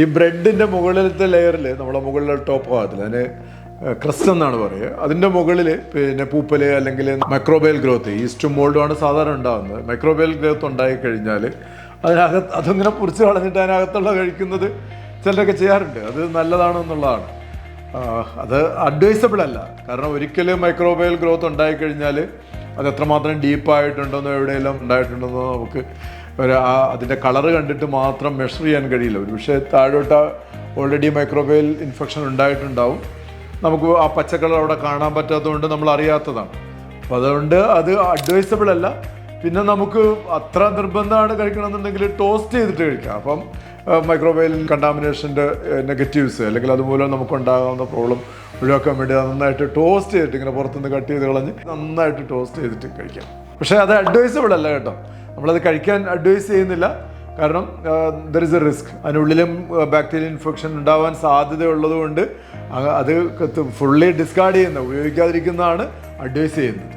ഈ ബ്രെഡിന്റെ മുകളിലത്തെ ലെയറിൽ നമ്മളെ മുകളിലെ ടോപ്പ് ഭാഗത്തിൽ അതിന് ക്രിസ്റ്റ് എന്നാണ് പറയുക. അതിന്റെ മുകളിൽ പിന്നെ പൂപ്പൽ അല്ലെങ്കിൽ മൈക്രോബയൽ ഗ്രോത്ത് ഈസ്റ്റും മോൾഡും ആണ് സാധാരണ ഉണ്ടാകുന്നത്. മൈക്രോബയൽ ഗ്രോത്ത് ഉണ്ടായി കഴിഞ്ഞാൽ അതിനകത്ത് അതിങ്ങനെ പൊറിച്ച് കളഞ്ഞിട്ട് അതിനകത്തുള്ള കഴിക്കുന്നത് ചിലരൊക്കെ ചെയ്യാറുണ്ട്. അത് നല്ലതാണെന്നുള്ളതാണ് അത് അഡ്വൈസബിൾ അല്ല. കാരണം ഒരിക്കലും മൈക്രോബയൽ ഗ്രോത്ത് ഉണ്ടായി കഴിഞ്ഞാൽ അത് എത്രമാത്രം ഡീപ്പായിട്ടുണ്ടെന്നോ എവിടെയെല്ലാം ഉണ്ടായിട്ടുണ്ടെന്നോ നമുക്ക് ഒരു ആ അതിന്റെ കളറ് കണ്ടിട്ട് മാത്രം മെഷർ ചെയ്യാൻ കഴിയില്ല. ഒരു പക്ഷേ താഴോട്ട് ഓൾറെഡി മൈക്രോബയൽ ഇൻഫെക്ഷൻ ഉണ്ടായിട്ടുണ്ടാവും. നമുക്ക് ആ പച്ചക്കളർ കളർ അവിടെ കാണാൻ പറ്റാത്തതുകൊണ്ട് നമ്മൾ അറിയാത്തതാണ്. അപ്പോൾ അതുകൊണ്ട് അത് അഡ്വൈസബിൾ അല്ല. പിന്നെ നമുക്ക് അത്ര നിർബന്ധമാണ് കഴിക്കണമെന്നുണ്ടെങ്കിൽ ടോസ്റ്റ് ചെയ്തിട്ട് കഴിക്കാം. അപ്പം മൈക്രോബയൽ കണ്ടാമിനേഷന്റെ നെഗറ്റീവ്സ് അല്ലെങ്കിൽ അതുമൂലം നമുക്കുണ്ടാകാവുന്ന പ്രോബ്ലം ഒഴിവാക്കാൻ വേണ്ടി നന്നായിട്ട് ടോസ്റ്റ് ചെയ്തിട്ട് ഇങ്ങനെ പുറത്തുനിന്ന് കട്ട് ചെയ്ത് കളഞ്ഞ് നന്നായിട്ട് ടോസ്റ്റ് ചെയ്തിട്ട് കഴിക്കാം. പക്ഷേ അത് അഡ്വൈസബിൾ അല്ല കേട്ടോ. നമ്മളത് കഴിക്കാൻ അഡ്വൈസ് ചെയ്യുന്നില്ല. കാരണം ദർ ഇസ് എ റിസ്ക് അതിനുള്ളിലും ബാക്ടീരിയൽ ഇൻഫെക്ഷൻ ഉണ്ടാവാൻ സാധ്യതയുള്ളതുകൊണ്ട് അത് ഫുള്ളി ഡിസ്കാർഡ് ചെയ്യുന്ന ഉപയോഗിക്കാതിരിക്കുന്നതാണ് അഡ്വൈസ് ചെയ്യുന്നത്.